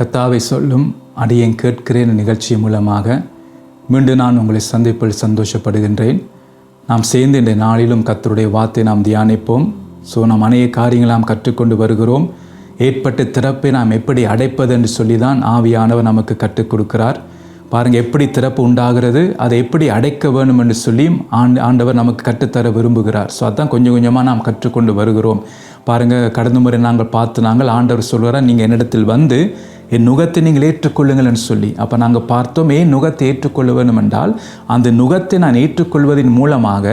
கத்தாவை சொல்லும் அடியேன் கேட்கிறேன் நிகழ்ச்சி மூலமாக மீண்டும் நான் உங்களை சந்திப்பில் சந்தோஷப்படுகின்றேன். நாம் சேர்ந்து இந்த நாளிலும் கத்தருடைய வார்த்தை நாம் தியானிப்போம். ஸோ நாம் அநேக காரியங்களை நாம் கற்றுக்கொண்டு வருகிறோம். ஏற்பட்ட திறப்பை நாம் எப்படி அடைப்பது என்று சொல்லி தான் ஆவியானவர் நமக்கு கற்றுக் கொடுக்கிறார். பாருங்கள் எப்படி திறப்பு உண்டாகிறது அதை எப்படி அடைக்க வேணும் என்று சொல்லி ஆண்டு ஆண்டவர் நமக்கு கற்றுத்தர விரும்புகிறார். ஸோ அதான் கொஞ்சம் கொஞ்சமாக நாம் கற்றுக்கொண்டு வருகிறோம். பாருங்கள் கடந்த முறை நாங்கள் பார்த்து நாங்கள் ஆண்டவர் சொல்கிறார் நீங்கள் என்னிடத்தில் வந்து என் நுகத்தை நீங்கள் ஏற்றுக்கொள்ளுங்கள்னு சொல்லி. அப்போ நாங்கள் பார்த்தோம் ஏன் நுகத்தை ஏற்றுக்கொள்ள வேண்டும் என்றால் அந்த நுகத்தை நான் ஏற்றுக்கொள்வதன் மூலமாக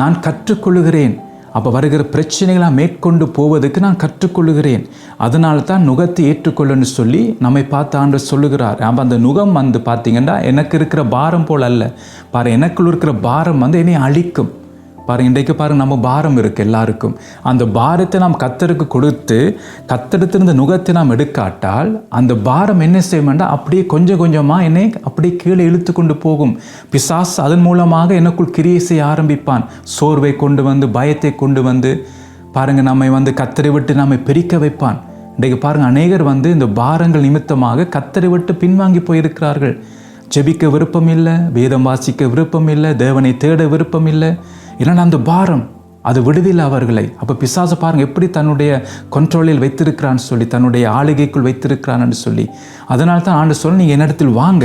நான் கற்றுக்கொள்கிறேன் அப்போ வருகிற பிரச்சனைகளை மேற்கொண்டு போவதற்கு நான் கற்றுக்கொள்கிறேன் அதனால தான் நுகத்தை ஏற்றுக்கொள்ளுன்னு சொல்லி நம்மை பார்த்து ஆண்டு சொல்லுகிறார். அப்போ அந்த நுகம் வந்து பார்த்தீங்கன்னா எனக்கு இருக்கிற பாரம் போல் அல்ல. பாரு எனக்குள் இருக்கிற பாரம் வந்து என்னை அழிக்கும். பாருங்கள் இன்றைக்கு பாருங்க நம்ம பாரம் இருக்குது எல்லாருக்கும். அந்த பாரத்தை நாம் கத்தருக்கு கொடுத்து கத்தெடுத்திருந்த நுகத்தை நாம் எடுக்காட்டால் அந்த பாரம் என்ன செய்யும்னா அப்படியே கொஞ்சம் கொஞ்சமாக என்னை அப்படியே கீழே இழுத்து கொண்டு போகும். பிசாஸ் அதன் மூலமாக எனக்குள் கிரியை செய்ய ஆரம்பிப்பான். சோர்வை கொண்டு வந்து பயத்தை கொண்டு வந்து பாருங்கள் நம்மை வந்து கத்தரை விட்டு நம்மை பிரிக்க வைப்பான். இன்றைக்கு பாருங்கள் அநேகர் வந்து இந்த பாரங்கள் நிமித்தமாக கத்தரை விட்டு பின்வாங்கி போயிருக்கிறார்கள். ஜெபிக்க விருப்பம் இல்லை வேதம் வாசிக்க விருப்பம் இல்லை தேவனை தேட விருப்பம் இல்லை. ஏன்னா அந்த பாரம் அது விடுதில் அவர்களை அப்போ பிசாசு பாருங்கள் எப்படி தன்னுடைய கண்ட்ரோலில் வைத்திருக்கிறான்னு சொல்லி தன்னுடைய ஆளுகைக்குள் வைத்திருக்கிறான்னு சொல்லி. அதனால தான் ஆண்டு சொல்லி நீங்கள் என்னிடத்தில் வாங்க.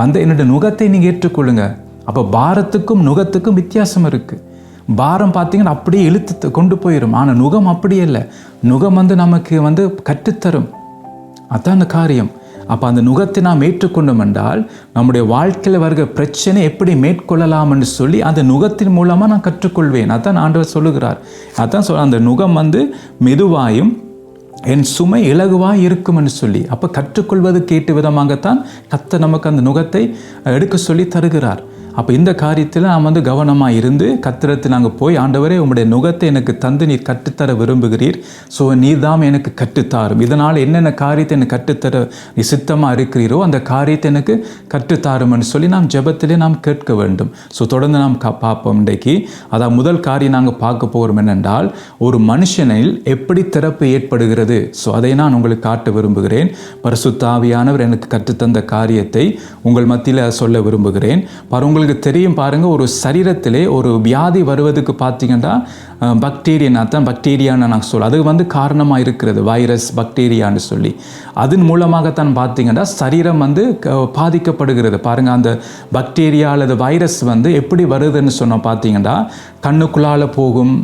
வந்த என்னுடைய நுகத்தை நீங்கள் ஏற்றுக்கொள்ளுங்க. அப்போ பாரத்துக்கும் நுகத்துக்கும் வித்தியாசம் இருக்குது பாரம் பார்த்தீங்கன்னா அப்படியே இழுத்து கொண்டு போயிடும் ஆனால் நுகம் அப்படியே இல்லை. நுகம் வந்து நமக்கு வந்து கற்றுத்தரும். அதான் அந்த காரியம். அப்போ அந்த நுகத்தை நாம் ஏற்றுக்கொண்டோம் என்றால் நம்முடைய வாழ்க்கையில் வருகிற பிரச்சனை எப்படி மேற்கொள்ளலாம் என்று சொல்லி அந்த நுகத்தின் மூலமாக நான் கற்றுக்கொள்வேன். அதான் ஆண்டவர் சொல்லுகிறார். அதான் சொல் அந்த நுகம் வந்து மெதுவாயும் என் சுமை இலகுவாக இருக்கும் என்று சொல்லி. அப்போ கற்றுக்கொள்வது கேட்டு விதமாகத்தான் கத்த நமக்கு அந்த நுகத்தை எடுக்க சொல்லி தருகிறார். அப்போ இந்த காரியத்தில் நாம் வந்து கவனமாக இருந்து கத்திரத்தில் நாங்கள் போய் ஆண்டவரே உங்களுடைய நுகத்தை எனக்கு தந்து நீர் கற்றுத்தர விரும்புகிறீர். ஸோ நீர் தான் எனக்கு கற்றுத்தாரும் இதனால் என்னென்ன காரியத்தை எனக்கு கற்றுத்தர நீ சித்தமாக இருக்கிறீரோ அந்த காரியத்தை எனக்கு கற்றுத்தாரும்னு சொல்லி நாம் ஜெபத்திலே நாம் கேட்க வேண்டும். ஸோ தொடர்ந்து நாம் கா பார்ப்போம் இன்றைக்கு. அதான் முதல் காரியம் நாங்கள் பார்க்க போகிறோம் என்னென்றால் ஒரு மனுஷனில் எப்படி திறப்பு ஏற்படுகிறது? ஸோ அதை நான் உங்களுக்கு காட்ட விரும்புகிறேன். பரிசுத்தாவியானவர் எனக்கு கற்றுத்தந்த காரியத்தை உங்கள் மத்தியில் சொல்ல விரும்புகிறேன். பாரு உங்களுக்கு தெரியும் பாருங்கள் ஒரு சரீரத்திலே ஒரு வியாதி வருவதுக்கு பார்த்தீங்கன்னா பக்டீரியன் அதான் பக்டீரியான்னு நான் சொல்ல அது வந்து காரணமாக இருக்கிறது வைரஸ் பக்டீரியான்னு சொல்லி. அதன் மூலமாகத்தான் பார்த்தீங்கன்னா சரீரம் வந்து பாதிக்கப்படுகிறது. பாருங்கள் அந்த பக்டீரியா அல்லது வைரஸ் வந்து எப்படி வருதுன்னு சொன்னோம் பார்த்தீங்கன்னா கண்ணுக்குள்ளால் போகும்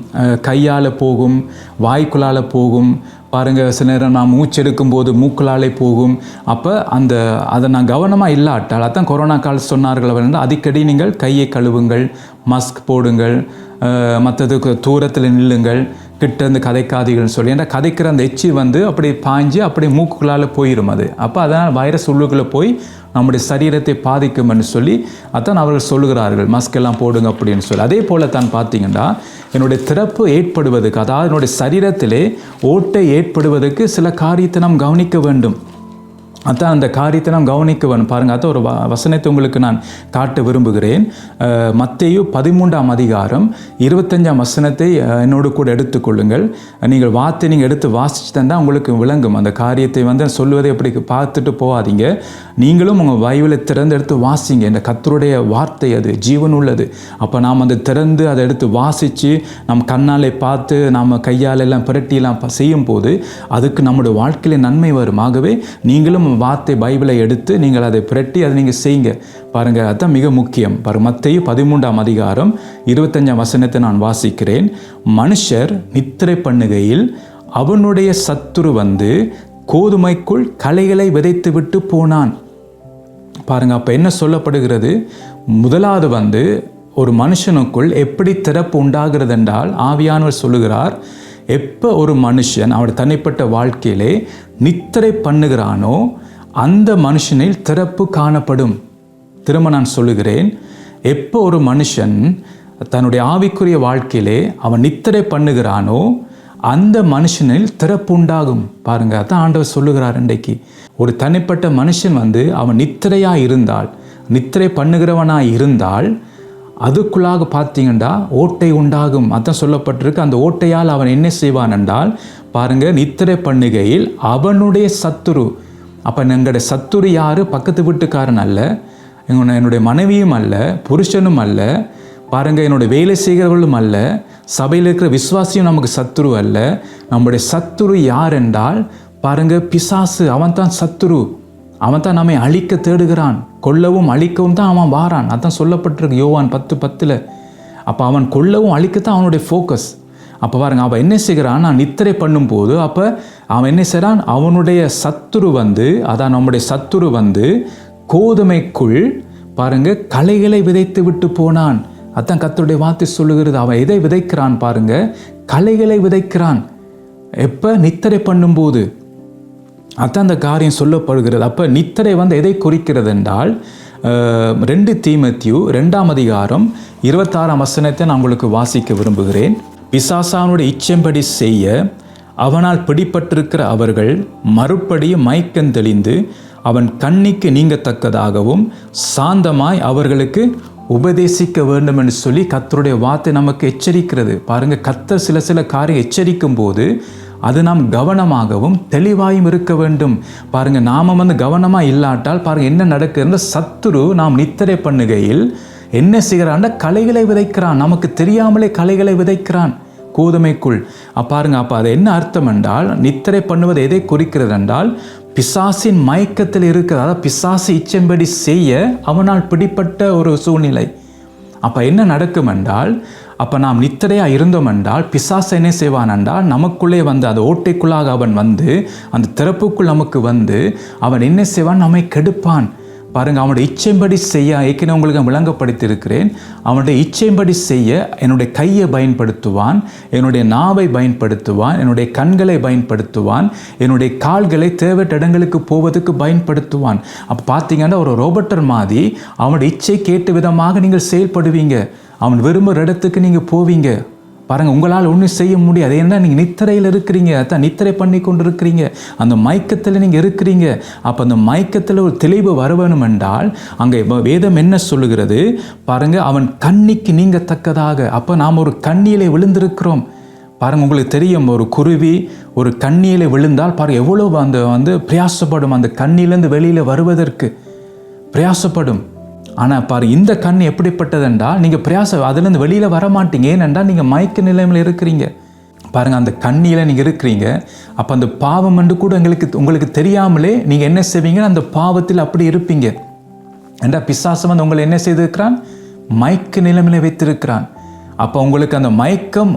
கையால் போகும் வாய்க்குள்ளால் போகும் பாருங்கள் சில நேரம் நான் மூச்செடுக்கும் போது மூக்களாலே போகும். அப்போ அந்த அதை நான் கவனமாக இல்லாட்டால் அதான் கொரோனா கால் சொன்னார்கள் வந்து அடிக்கடி நீங்கள் கையை கழுவுங்கள் மாஸ்க் போடுங்கள் மற்றதுக்கு தூரத்தில் நில்லுங்கள் கிட்ட இருந்து கதைக்காதீங்கள்னு சொல்லி. ஏன்னா கதைக்கிற அந்த எச்சி வந்து அப்படி பாஞ்சு அப்படி மூக்குகளால் போயிடும் அது. அப்போ அதனால் வைரஸ் உள்ளுக்குள்ளே போய் நம்முடைய சரீரத்தை பாதிக்கும்னு சொல்லி அதான் அவர்கள் சொல்லுகிறார்கள். மாஸ்க் எல்லாம் போடுங்க அப்படின்னு சொல்லி. அதே போல் தான் பார்த்தீங்கன்னா என்னுடைய திறப்பு ஏற்படுவதற்கு அதாவது என்னுடைய சரீரத்திலே ஓட்டை ஏற்படுவதற்கு சில காரியத்தை நாம் கவனிக்க வேண்டும். அதான் அந்த காரியத்தை நாம் கவனிக்க பாருங்கள் அதான் ஒரு வசனத்தை உங்களுக்கு நான் காட்ட விரும்புகிறேன். மத்தையு பதிமூன்றாம் அதிகாரம் இருபத்தஞ்சாம் வசனத்தை என்னோடு கூட எடுத்துக்கொள்ளுங்கள். நீங்கள் வார்த்தை நீங்கள் எடுத்து வாசித்து தந்தால் உங்களுக்கு விளங்கும். அந்த காரியத்தை வந்து சொல்லுவதை எப்படி பார்த்துட்டு போகாதீங்க. நீங்களும் உங்கள் பைபிளை திறந்து எடுத்து வாசிங்க. இந்த கத்தருடைய வார்த்தை அது ஜீவன் உள்ளது. அப்போ நாம் அந்த திறந்து அதை எடுத்து வாசித்து நம் கண்ணாலே பார்த்து நாம் கையால் எல்லாம் புரட்டியெல்லாம் செய்யும் போது அதுக்கு நம்முடைய வாழ்க்கையில் நன்மை வரும். ஆகவே நீங்களும் வார்த்தை பைபிளை எடுத்து நீங்கள் அதை புரட்டி அதை நீங்கள் செய்யுங்க. பாருங்கள் அதுதான் மிக முக்கியம். பாரு மத்தையும் பதிமூன்றாம் அதிகாரம் இருபத்தஞ்சாம் வசனத்தை நான் வாசிக்கிறேன். மனுஷர் நித்திரை பண்ணுகையில் அவனுடைய சத்துரு வந்து கோதுமைக்குள் களைகளை விதைத்து விட்டு போனான். பாருங்க அப்போ என்ன சொல்லப்படுகிறது? முதலாவது வந்து ஒரு மனுஷனுக்குள் எப்படி திறப்பு உண்டாகிறது என்றால் ஆவியானவர் சொல்லுகிறார் எப்போ ஒரு மனுஷன் அவருடைய தனிப்பட்ட வாழ்க்கையிலே நித்திரை பண்ணுகிறானோ அந்த மனுஷனில் திறப்பு காணப்படும். திரும்ப நான் சொல்லுகிறேன் எப்போ ஒரு மனுஷன் தன்னுடைய ஆவிக்குரிய வாழ்க்கையிலே அவன் நித்திரை பண்ணுகிறானோ அந்த மனுஷனில் திறப்பு உண்டாகும். பாருங்க அதான் ஆண்டவர் சொல்லுகிறார் இன்றைக்கு. ஒரு தனிப்பட்ட மனுஷன் வந்து அவன் நித்திரையாக இருந்தால் நித்திரை பண்ணுகிறவனாக இருந்தால் அதுக்குள்ளாக பார்த்தீங்கன்னா ஓட்டை உண்டாகும். அதான் சொல்லப்பட்டிருக்கு. அந்த ஓட்டையால் அவன் என்ன செய்வான் என்றால் பாருங்கள் நித்திரை பண்ணுகையில் அவனுடைய சத்துரு. அப்போ எங்களுடைய சத்துரு யார்? பக்கத்து வீட்டுக்காரன் அல்ல. என்னுடைய மனைவியும் அல்ல புருஷனும் அல்ல. பாருங்கள் என்னுடைய வேலை செய்கிறவர்களும் அல்ல. சபையில் இருக்கிற விசுவாசியும் நமக்கு சத்துரு அல்ல. நம்முடைய சத்துரு யார் என்றால் பாருங்கள் பிசாசு. அவன் தான் சத்துரு. அவன் தான் நம்மை அழிக்க தேடுகிறான். கொல்லவும் அழிக்கவும் தான் அவன் வாரான். அதான் சொல்லப்பட்டிருக்கு யோவான் பத்து பத்தில். அப்போ அவன் கொல்லவும் அழிக்கத்தான் அவனுடைய ஃபோக்கஸ் அப்போ பாருங்க அவன் என்ன செய்கிறான்? நான் நித்திரை பண்ணும்போது அப்போ அவன் என்ன செய்கிறான்? அவனுடைய சத்துரு வந்து அதான் நம்முடைய சத்துரு வந்து கோதுமைக்குள் பாருங்க களைகளை விதைத்து விட்டு போனான். அதான் கத்தருடைய வார்த்தை சொல்லுகிறது. அவன் எதை விதைக்கிறான் பாருங்க? களைகளை விதைக்கிறான். எப்போ? நித்திரை பண்ணும்போது. அதான் அந்த காரியம் சொல்லப்படுகிறது. அப்போ நித்திரை வந்து எதை குறிக்கிறது என்றால் ரெண்டு தீமத்தியு ரெண்டாம் அதிகாரம் இருபத்தாறாம் வசனத்தை நான் உங்களுக்கு வாசிக்க விரும்புகிறேன். பிசாசானுடைய இச்சம்படி செய்ய அவனால் பிடிபட்டிருக்கிற அவர்கள் மறுபடியும் மயக்கம் தெளிந்து அவன் கண்ணிக்கு நீங்கத்தக்கதாகவும் சாந்தமாய் அவர்களுக்கு உபதேசிக்க வேண்டும் என்று சொல்லி கத்தருடைய வார்த்தை நமக்கு எச்சரிக்கிறது. பாருங்கள் கத்தர் சில சில காரியம் எச்சரிக்கும் போது அது நாம் கவனமாகவும் தெளிவாயும் இருக்க வேண்டும். பாருங்க நாம வந்து கவனமாக இல்லாட்டால் பாருங்க என்ன நடக்குதுன்ற சத்துரு நாம் நித்திரை பண்ணுகையில் என்ன செய்கிறான் கலைகளை விதைக்கிறான். நமக்கு தெரியாமலே கலைகளை விதைக்கிறான் கோதுமைக்குள். பாருங்க அப்போ அது என்ன அர்த்தம் என்றால் நித்திரை பண்ணுவது எதை குறிக்கிறது என்றால் பிசாசின் மயக்கத்தில் இருக்கிற அதாவது பிசாசு இச்சம்படி செய்ய அவனால் பிடிப்பட்ட ஒரு சூழ்நிலை. அப்போ என்ன நடக்கும் என்றால் அப்போ நாம் நித்தடையாக இருந்தோம் என்றால் பிசாசை என்ன செய்வான் என்றால் நமக்குள்ளே வந்து அந்த ஓட்டைக்குள்ளாக அவன் வந்து அந்த திறப்புக்குள் நமக்கு வந்து அவன் என்ன செய்வான்? நம்மை கெடுப்பான். பாருங்கள் அவனுடைய இச்சைம்படி செய்ய ஏற்கனவே உங்களுக்கு விளங்கப்படுத்தியிருக்கிறேன் அவனுடைய இச்சைம்படி செய்ய என்னுடைய கையை பயன்படுத்துவான் என்னுடைய நாவை பயன்படுத்துவான் என்னுடைய கண்களை பயன்படுத்துவான் என்னுடைய கால்களை தேவையற்ற இடங்களுக்கு போவதற்கு பயன்படுத்துவான். அப்போ பார்த்தீங்கன்னா ஒரு ரோபோட்டர் மாதிரி அவனுடைய இச்சை கேட்டு விதமாக நீங்கள் செயல்படுவீங்க. அவன் விரும்புகிற இடத்துக்கு நீங்கள் போவீங்க. பாருங்கள் உங்களால் ஒன்றும் செய்ய முடியாது. ஏன்னா நீங்கள் நித்திரையில் இருக்கிறீங்க. அதான் நித்திரை பண்ணி கொண்டு இருக்கிறீங்க அந்த மயக்கத்தில் நீங்கள் இருக்கிறீங்க. அப்போ அந்த மயக்கத்தில் ஒரு தெளிவு வர வேணும் என்றால் அங்கே வேதம் என்ன சொல்லுகிறது? பாருங்கள் அவன் கண்ணிக்கு நீங்கள் தக்கதாக. அப்போ நாம் ஒரு கண்ணியிலே விழுந்திருக்கிறோம். பாருங்கள் உங்களுக்கு தெரியும் ஒரு குருவி ஒரு கண்ணியிலே விழுந்தால் பாருங்கள் எவ்வளோ அந்த வந்து பிரயாசப்படும். அந்த கண்ணிலேருந்து வெளியில் வருவதற்கு பிரயாசப்படும். ஆனால் பாரு இந்த கண் எப்படிப்பட்டது நீங்கள் பிரயாசம் அதுலேருந்து வெளியில் வர மாட்டீங்க ஏனென்றால் நீங்கள் மயக்க நிலைமையில் இருக்கிறீங்க. பாருங்கள் அந்த கண்ணியில் நீங்கள் இருக்கிறீங்க. அப்போ அந்த பாவம் என்று கூட எங்களுக்கு உங்களுக்கு தெரியாமலே நீங்கள் என்ன செய்வீங்கன்னு அந்த பாவத்தில் அப்படி இருப்பீங்க. ஏண்டா பிசாசம் வந்து உங்களை என்ன செய்திருக்கிறான்? மயக்க நிலைமையில வைத்திருக்கிறான். அப்போ உங்களுக்கு அந்த மயக்கம்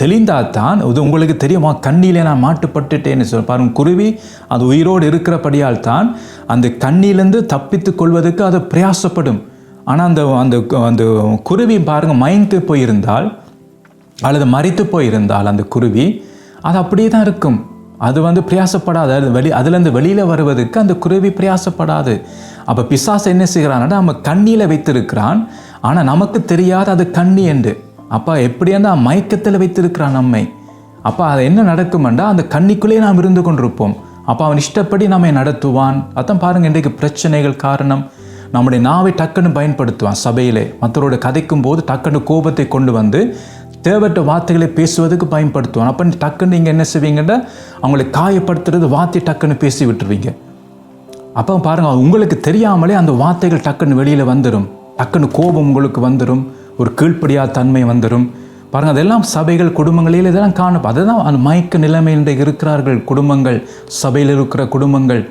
தெளிந்தாதான் இது உங்களுக்கு தெரியுமா. கண்ணியில் நான் மாட்டுப்பட்டுட்டேன்னு சொல்லி பாருங்க குருவி அது உயிரோடு இருக்கிறபடியால் தான் அந்த கண்ணியிலேருந்து தப்பித்து கொள்வதற்கு அது பிரயாசப்படும். ஆனால் அந்த அந்த அந்த குருவி பாருங்கள் மயந்து போயிருந்தால் அல்லது மறித்து போயிருந்தால் அந்த குருவி அது அப்படியே தான் இருக்கும். அது வந்து பிரயாசப்படாது. அது வெளி அதுலேருந்து வெளியில் வருவதற்கு அந்த குருவி பிரயாசப்படாது. அப்போ பிசாசு என்ன செய்கிறான்னா நம்ம கண்ணியில் வைத்திருக்கிறான். ஆனால் நமக்கு தெரியாத அது கண்ணி என்று. அப்போ எப்படியா அந்த மயக்கத்தில் வைத்திருக்கிறான் நம்மை. அப்போ அது என்ன நடக்குமெண்டா அந்த கண்ணிக்குள்ளேயே நாம் இருந்து கொண்டிருப்போம். அப்போ அவன் இஷ்டப்படி நம்மை நடத்துவான். அதான் பாருங்கள் இன்றைக்கு பிரச்சனைகள் காரணம். நம்முடைய நாவை டக்குன்னு பயன்படுத்துவான் சபையிலே. மற்றவரோட கதைக்கும் போது டக்குன்னு கோபத்தை கொண்டு வந்து தேவையற்ற வார்த்தைகளை பேசுவதுக்கு பயன்படுத்துவான். அப்போ டக்குன்னு நீங்கள் என்ன செய்வீங்கன்னா அவங்களை காயப்படுத்துறது வார்த்தை டக்குன்னு பேசி விட்டுருவீங்க. அப்போ பாருங்கள் உங்களுக்கு தெரியாமலே அந்த வார்த்தைகள் டக்குன்னு வெளியில் வந்துடும் டக்குன்னு கோபம் உங்களுக்கு வந்துடும் ஒரு கீழ்ப்படியா தன்மை வந்துடும் பாருங்கள் அதெல்லாம் சபைகள் குடும்பங்களில் இதெல்லாம் காணும். அதுதான் அந்த மயக்க நிலைமை என்று இருக்கிறார்கள் குடும்பங்கள் சபையில் இருக்கிற குடும்பங்கள்.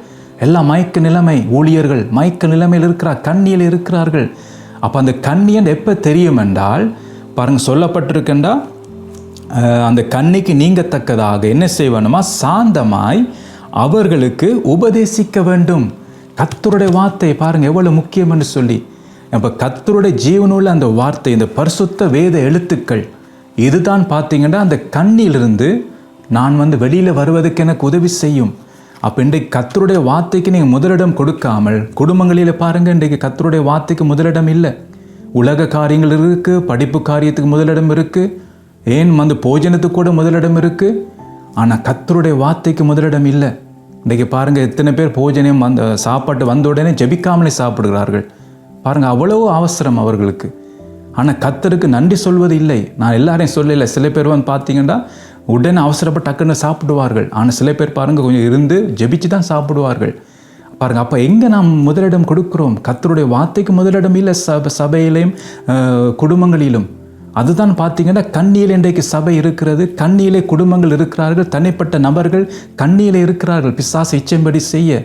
எல்லாம் மயக்க நிலைமை ஊழியர்கள் மயக்க நிலைமையில் இருக்கிறார் கண்ணியில் இருக்கிறார்கள். அப்போ அந்த கண்ணியன் எப்போ தெரியும் என்றால் பாருங்கள் சொல்லப்பட்டிருக்கின்றா அந்த கண்ணிக்கு நீங்கத்தக்கதாக என்ன செய்வணுமா சாந்தமாய் அவர்களுக்கு உபதேசிக்க வேண்டும். கத்தருடைய வார்த்தை பாருங்கள் எவ்வளவு முக்கியம் என்று சொல்லி. அப்போ கத்தருடைய ஜீவனுள்ள அந்த வார்த்தை இந்த பரிசுத்த வேத எழுத்துக்கள் இதுதான் பார்த்தீங்கன்னா அந்த கண்ணிலிருந்து நான் வந்து வெளியில் வருவதற்கு எனக்கு உதவி செய்யும். அப்போ இன்றைக்கு கத்தருடைய வார்த்தைக்கு நீங்கள் முதலிடம் கொடுக்காமல் குடும்பங்களில் பாருங்கள் இன்றைக்கு கத்தருடைய வார்த்தைக்கு முதலிடம் இல்லை. உலக காரியங்கள் இருக்குது படிப்பு காரியத்துக்கு முதலிடம் இருக்குது ஏன் வந்து போஜனத்துக்கு கூட முதலிடம் இருக்குது ஆனால் கத்தருடைய வார்த்தைக்கு முதலிடம் இல்லை. இன்றைக்கு பாருங்கள் எத்தனை பேர் போஜனம் அந்த சாப்பாட்டு வந்த உடனே ஜெபிக்காமலே சாப்பிடுகிறார்கள். பாருங்கள் அவ்வளோ அவசரம் அவர்களுக்கு. ஆனால் கத்தருக்கு நன்றி சொல்வது இல்லை. நான் எல்லாரையும் சொல்லல. சில பேர் வந்து பார்த்தீங்கன்னா உடனே அவசரப்பட்டு டக்குன்னு சாப்பிடுவார்கள். ஆனால் சில பேர் பாருங்கள் கொஞ்சம் இருந்து ஜெபிச்சு தான் சாப்பிடுவார்கள். பாருங்கள் அப்போ எங்கே நாம் முதலிடம் கொடுக்குறோம்? கத்தருடைய வார்த்தைக்கு முதலிடம் இல்லை சப சபையிலையும் குடும்பங்களிலும். அதுதான் பார்த்தீங்கன்னா கண்ணியில் இன்றைக்கு சபை இருக்கிறது. கண்ணியிலே குடும்பங்கள் இருக்கிறார்கள். தனிப்பட்ட நபர்கள் கண்ணியிலே இருக்கிறார்கள். பிசாசு இச்சம்படி செய்ய.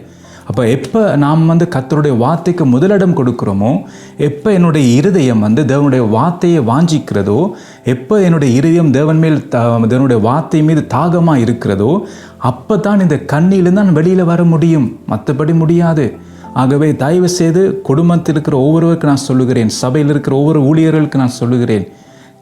அப்போ எப்போ நாம் வந்து கத்தருடைய வார்த்தைக்கு முதலிடம் கொடுக்குறோமோ எப்போ என்னுடைய இருதயம் வந்து தேவனுடைய வார்த்தையை வாஞ்சிக்கிறதோ எப்போ என்னுடைய இருதயம் தேவன் மேல் த- தேவனுடைய வார்த்தை மீது தாகமாக இருக்கிறதோ அப்போ தான் இந்த கண்ணியிலேருந்து நான் வெளியில் வர முடியும். மற்றபடி முடியாது. ஆகவே தயவு செய்து குடும்பத்தில் இருக்கிற ஒவ்வொருவருக்கு நான் சொல்லுகிறேன். சபையில் இருக்கிற ஒவ்வொரு ஊழியர்களுக்கு நான் சொல்லுகிறேன்.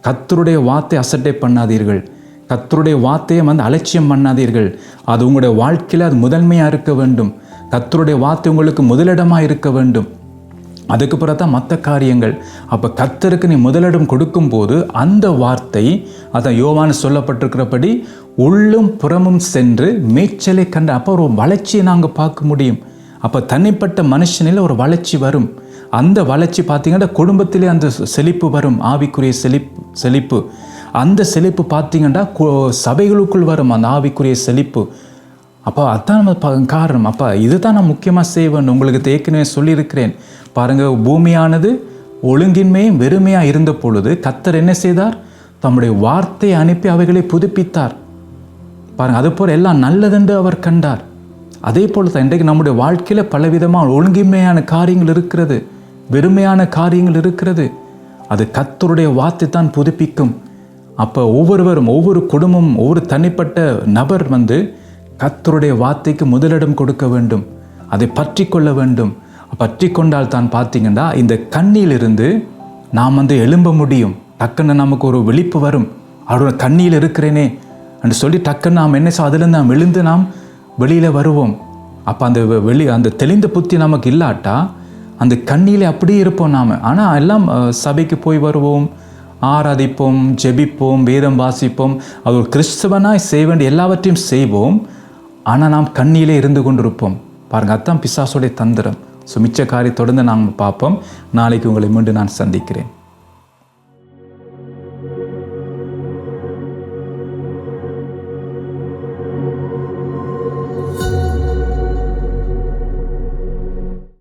கத்தருடைய வார்த்தை அசட்டை பண்ணாதீர்கள். கத்தருடைய வார்த்தையை வந்து அலட்சியம் பண்ணாதீர்கள். அது உங்களுடைய வாழ்க்கையில் அது முதன்மையாக இருக்க வேண்டும். கத்தருடைய வார்த்தை உங்களுக்கு முதலிடமாக இருக்க வேண்டும். அதுக்கு பிறகு தான் மற்ற காரியங்கள். அப்போ கத்தருக்கு நீ முதலிடம் கொடுக்கும்போது அந்த வார்த்தை அதான் யோவான் சொல்லப்பட்டிருக்கிறபடி உள்ளும் புறமும் சென்று மேய்ச்சலை கண்ட அப்போ ஒரு வளர்ச்சியை நாங்கள் பார்க்க முடியும். அப்போ தனிப்பட்ட மனுஷனில் ஒரு வளர்ச்சி வரும். அந்த வளர்ச்சி பார்த்தீங்கன்னா குடும்பத்திலே அந்த செழிப்பு வரும். ஆவிக்குரிய செழிப்பு செழிப்பு. அந்த செழிப்பு பார்த்தீங்கன்னா சபைகளுக்குள் வரும். அந்த ஆவிக்குரிய செழிப்பு. அப்போ அதுதான் நம்ம காரணம். அப்போ இதுதான் நான் முக்கியமாக செய்வேன். உங்களுக்கு ஏற்கனவே சொல்லியிருக்கிறேன். பாருங்கள் பூமியானது ஒழுங்கின்மையும் வெறுமையாக இருந்த பொழுது கத்தர் என்ன செய்தார்? தம்முடைய வார்த்தையை அனுப்பி அவைகளை புதுப்பித்தார். பாருங்கள் அது போல் எல்லாம் நல்லதென்று அவர் கண்டார். அதே போல் தான் இன்றைக்கு நம்முடைய வாழ்க்கையில் பலவிதமான ஒழுங்கின்மையான காரியங்கள் இருக்கிறது வெறுமையான காரியங்கள் இருக்கிறது. அது கத்தருடைய வார்த்தை தான் புதுப்பிக்கும். அப்போ ஒவ்வொருவரும் ஒவ்வொரு குடும்பமும் ஒவ்வொரு தனிப்பட்ட நபர் வந்து கத்தருடைய வார்த்தைக்கு முதலிடம் கொடுக்க வேண்டும். அதை பற்றி கொள்ள வேண்டும். பற்றி கொண்டால் தான் பார்த்தீங்கன்னா இந்த கண்ணியிலிருந்து நாம் வந்து எழும்ப முடியும். டக்குன்னு நமக்கு ஒரு விழிப்பு வரும். அவரோட கண்ணியில் இருக்கிறேனே என்று சொல்லி டக்குன்னு நாம் என்ன செய்ய அதிலிருந்து நாம் எழுந்து நாம் வெளியில் வருவோம். அப்போ அந்த வெளி அந்த தெளிந்த புத்தி நமக்கு இல்லாட்டா அந்த கண்ணியில் அப்படியே இருப்போம் நாம். ஆனால் எல்லாம் சபைக்கு போய் வருவோம். ஆராதிப்போம் ஜெபிப்போம் வேதம் வாசிப்போம். அது ஒரு கிறிஸ்தவனாய் செய்ய வேண்டிய எல்லாவற்றையும் செய்வோம். ஆனால் நாம் கண்ணியிலே இருந்து கொண்டிருப்போம். பாருங்கள் அதான் பிசாசுடைய தந்திரம். ஸோ மிச்ச காரியத்தொடர்ந்து நாம் பார்ப்போம். நாளைக்கு உங்களை மீண்டும் நான் சந்திக்கிறேன்.